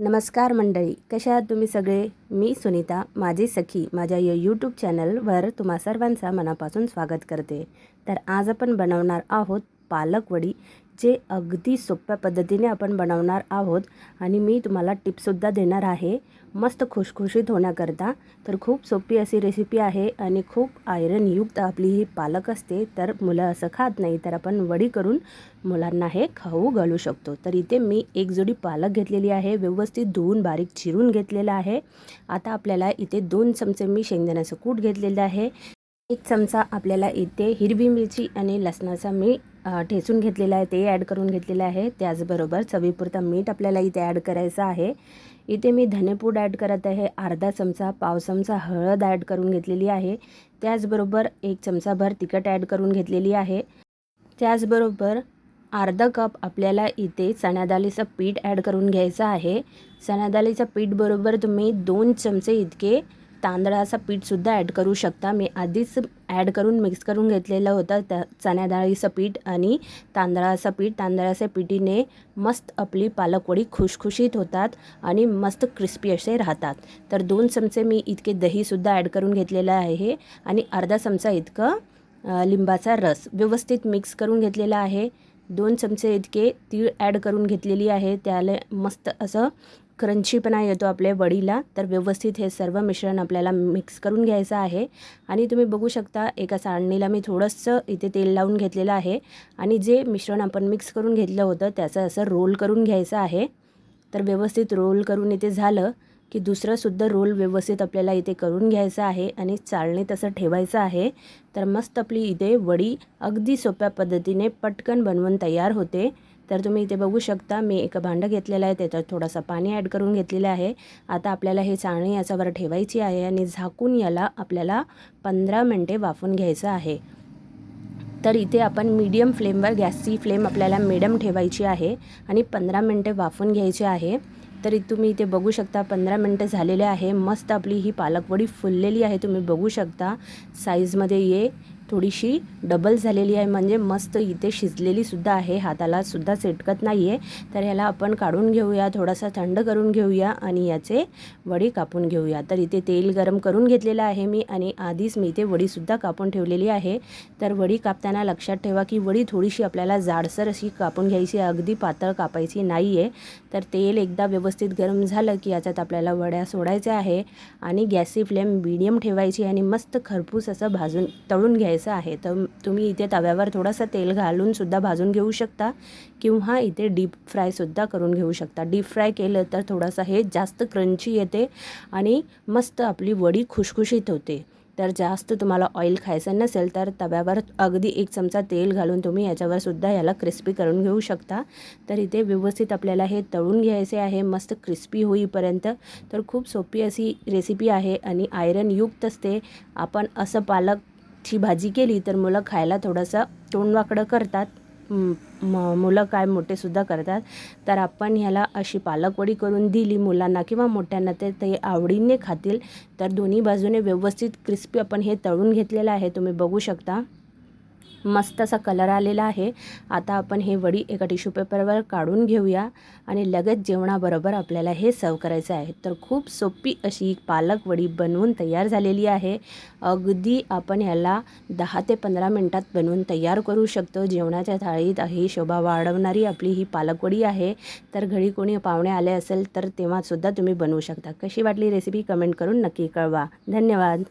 नमस्कार मंडळी कशा आहात तुम्ही सगळे? मी सुनीता माझी सखी माझ्या या यूट्यूब चॅनलवर तुम्हा सर्वांचा मनापासून स्वागत करते. तर आज आपण बनवणार आहोत पालक वडी जे अगदी सोप्या पद्धतीने आपण बनवणार आहोत आणि मी तुम्हाला टिप्ससुद्धा देणार आहे. मस्त खुशखुशीत होण्याकरता. तर खूप सोपी अशी रेसिपी आहे आणि खूप आयरनयुक्त आपली ही पालक असते तर मुलं असं खात नाही तर आपण वडी करून मुलांना हे खाऊ घालू शकतो. तर इथे मी एक जोडी पालक घेतलेली आहे व्यवस्थित धुवून बारीक चिरून घेतलेलं आहे. आता आपल्याला इथे दोन चमचे मी शेंगदाण्याचं कूट घेतलेलं आहे. एक चमचा आपल्याला इथे हिरवी मिरची आणि लसणाचा मी ठेचून घेतलेलं आहे ते ॲड करून घेतलेलं आहे. त्याचबरोबर चवीपुरता मीठ आपल्याला इथे ॲड करायचं आहे. इथे मी धनेपूड ॲड करत आहे. अर्धा चमचा पाव चमचा हळद ॲड करून घेतलेली आहे. त्याचबरोबर एक चमचाभर तिखट ॲड करून घेतलेली आहे. त्याचबरोबर अर्धा कप आपल्याला इथे चण्यादालीचं पीठ ॲड करून घ्यायचं आहे. चण्यादालीचं पीठबरोबर तुम्ही दोन चमचे इतके तांदळाचा पीठसुद्धा ॲड करू शकता. मी आधीच ॲड करून मिक्स करून घेतलेलं होतं. त्या चण्या डाळीचं पीठ आणि तांदळाचं पीठ. तांदळाच्या पिठीने मस्त आपली पालकवडी खुशखुशीत होतात आणि मस्त क्रिस्पी असे राहतात. तर दोन चमचे मी इतके दहीसुद्धा ॲड करून घेतलेलं आहे आणि अर्धा चमचा इतकं लिंबाचा रस व्यवस्थित मिक्स करून घेतलेला आहे. दोन चमचे इतके तीळ ॲड करून घेतलेली आहे. त्याला मस्त असं क्रंचीपणा येतो आपल्या वडीला तर व्यवस्थित हे सर्व मिश्रण आपल्याला मिक्स करून घ्यायचं आहे. आणि तुम्ही बघू शकता एका सांडणीला मी थोडंसं इथे तेल लावून घेतलेलं आहे. आणि जे मिश्रण आपण मिक्स करून घेतलं होतं त्याचं असं रोल करून घ्यायचं आहे. तर व्यवस्थित रोल करून इथे झालं की दुसरंसुद्धा रोल व्यवस्थित आपल्याला इथे करून घ्यायचं आहे आणि चाळणी तसं ठेवायचं आहे. तर मस्त आपली इथे वडी अगदी सोप्या पद्धतीने पटकन बनवून तयार होते. तर तुम्ही इथे बघू शकता मी एक भांडं घेतलेलं आहे त्याच्यात थोडंसं पाणी ॲड करून घेतलेलं आहे. आता आपल्याला हे चाळणी याच्यावर ठेवायची आहे आणि झाकून याला आपल्याला पंधरा मिनटे वाफून घ्यायचं आहे. तर इथे आपण मीडियम फ्लेमवर गॅसची फ्लेम आपल्याला मिडियम ठेवायची आहे आणि पंधरा मिनटे वाफून घ्यायची आहे. तर तुम्ही इथे बघू शकता पंधरा मिनटं झालेले आहे. मस्त आपली ही पालकवडी फुललेली आहे तुम्ही बघू शकता. साईजमध्ये ये. थोडीशी डबल झालेली आहे. म्हणजे मस्त इथे शिजलेली सुद्धा आहे. हाताला सुद्धा चिटकत नाही आहे तर ह्याला आपण काढून घेऊया. थोडासा थंड करून घेऊया आणि याचे वडी कापून घेऊया. तर इथे तेल गरम करून घेतलेलं आहे मी आणि आधीच मी इथे वडीसुद्धा कापून ठेवलेली आहे. तर वडी कापताना लक्षात ठेवा की वडी थोडीशी आपल्याला जाडसर अशी कापून घ्यायची. आहे, अगदी पातळ कापायची नाही आहे तर तेल एकदा व्यवस्थित गरम झालं की याच्यात आपल्याला वड्या सोडायच्या आहे. आणि गॅसची फ्लेम मिडियम ठेवायची आणि मस्त खरपूस असं भाजून तळून घ्यायचं. आहे तर तुम्ही इथे तव्यावर थोडंसं तेल घालूनसुद्धा भाजून घेऊ शकता किंवा इथे डीप फ्रायसुद्धा करून घेऊ शकता. डीप फ्राय केलं तर थोडंसं हे जास्त क्रंची येते आणि मस्त आपली वडी खुशखुशीत होते. तर जास्त तुम्हाला ऑइल खायचं नसेल तर तव्यावर अगदी एक चमचा तेल घालून तुम्ही याच्यावर सुद्धा याला क्रिस्पी करून घेऊ शकता. तर इथे व्यवस्थित आपल्याला हे तळून घ्यायचे आहे मस्त क्रिस्पी होईपर्यंत. तर खूप सोपी अशी रेसिपी आहे आणि आयरनयुक्त असते. आपण असं पालक ची भाजी केली तर मुलं खायला थोडंसं तोंडवाकडं करतात. म- म- मुलं काय मोठेसुद्धा करतात. तर आपण ह्याला अशी पालकवडी करून दिली मुलांना किंवा मोठ्यांना ते ते आवडीने खातील. तर दोन्ही बाजूने व्यवस्थित क्रिस्पी आपण हे तळून घेतलेलं आहे. तुम्ही बघू शकता. मस्त असा कलर आलेला आहे. आता आपण हे वडी एका टिश्यू पेपरवर काढून घेऊया आणि लगेच जेवणाबरोबर आपल्याला हे सर्व करायचं आहे. तर खूप सोपी अशी पालक वडी बनवून तयार झालेली आहे. अगदी आपण ह्याला दहा ते पंधरा मिनटात बनवून तयार करू शकतो. जेवणाच्या थाळीत ही शोभा वाढवणारी आपली ही पालकवडी आहे. तर घरी कोणी पाहुणे आले असेल तर तेव्हासुद्धा तुम्ही बनवू शकता. कशी वाटली रेसिपी कमेंट करून नक्की कळवा. धन्यवाद.